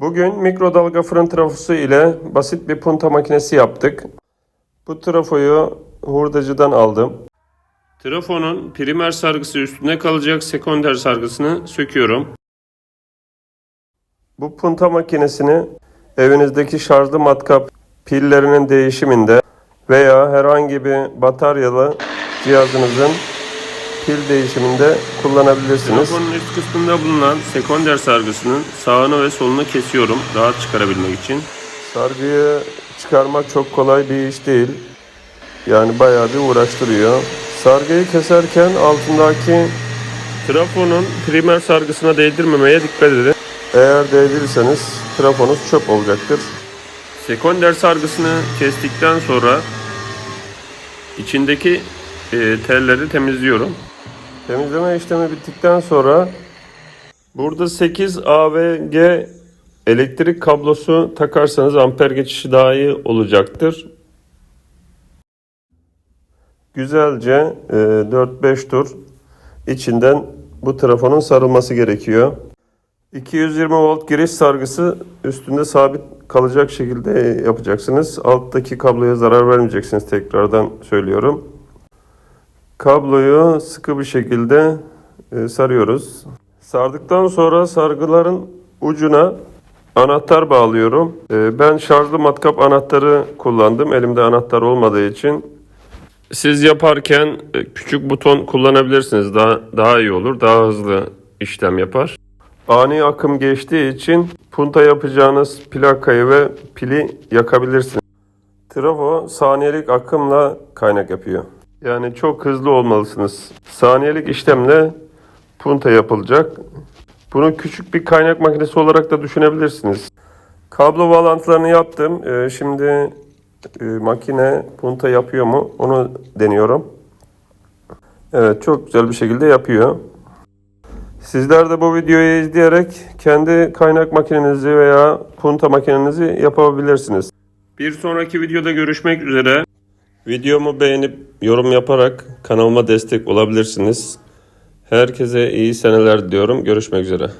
Bugün mikrodalga fırın trafosu ile basit bir punta makinesi yaptık. Bu trafoyu hurdacıdan aldım. Trafonun primer sargısı üstüne kalacak sekonder sargısını söküyorum. Bu punta makinesini evinizdeki şarjlı matkap pillerinin değişiminde veya herhangi bir bataryalı cihazınızın pil değişiminde kullanabilirsiniz. Telefonun üst kısmında bulunan sekonder sargısının sağını ve solunu kesiyorum rahat çıkarabilmek için. Sargıyı çıkarmak çok kolay bir iş değil. Yani bayağı bir uğraştırıyor. Sargıyı keserken altındaki trafonun primer sargısına değdirmemeye dikkat edin. Eğer değdirirseniz trafonuz çöp olacaktır. Sekonder sargısını kestikten sonra içindeki e, telleri temizliyorum. Temizleme işlemi bittikten sonra burada 8 A ve G elektrik kablosu takarsanız amper geçişi daha iyi olacaktır. Güzelce e, 4-5 tur içinden bu trafonun sarılması gerekiyor. 220 volt giriş sargısı üstünde sabit kalacak şekilde yapacaksınız. Alttaki kabloya zarar vermeyeceksiniz tekrardan söylüyorum. Kabloyu sıkı bir şekilde e, sarıyoruz. Sardıktan sonra sargıların ucuna anahtar bağlıyorum. E, ben şarjlı matkap anahtarı kullandım. Elimde anahtar olmadığı için. Siz yaparken e, küçük buton kullanabilirsiniz. Daha daha iyi olur. Daha hızlı işlem yapar. Ani akım geçtiği için punta yapacağınız plakayı ve pili yakabilirsiniz. Trafo saniyelik akımla kaynak yapıyor. Yani çok hızlı olmalısınız. Saniyelik işlemle punta yapılacak. Bunu küçük bir kaynak makinesi olarak da düşünebilirsiniz. Kablo bağlantılarını yaptım. Ee, şimdi e, makine punta yapıyor mu onu deniyorum. Evet çok güzel bir şekilde yapıyor. Sizler de bu videoyu izleyerek kendi kaynak makinenizi veya punta makinenizi yapabilirsiniz. Bir sonraki videoda görüşmek üzere. Videomu beğenip yorum yaparak kanalıma destek olabilirsiniz. Herkese iyi seneler diliyorum. Görüşmek üzere.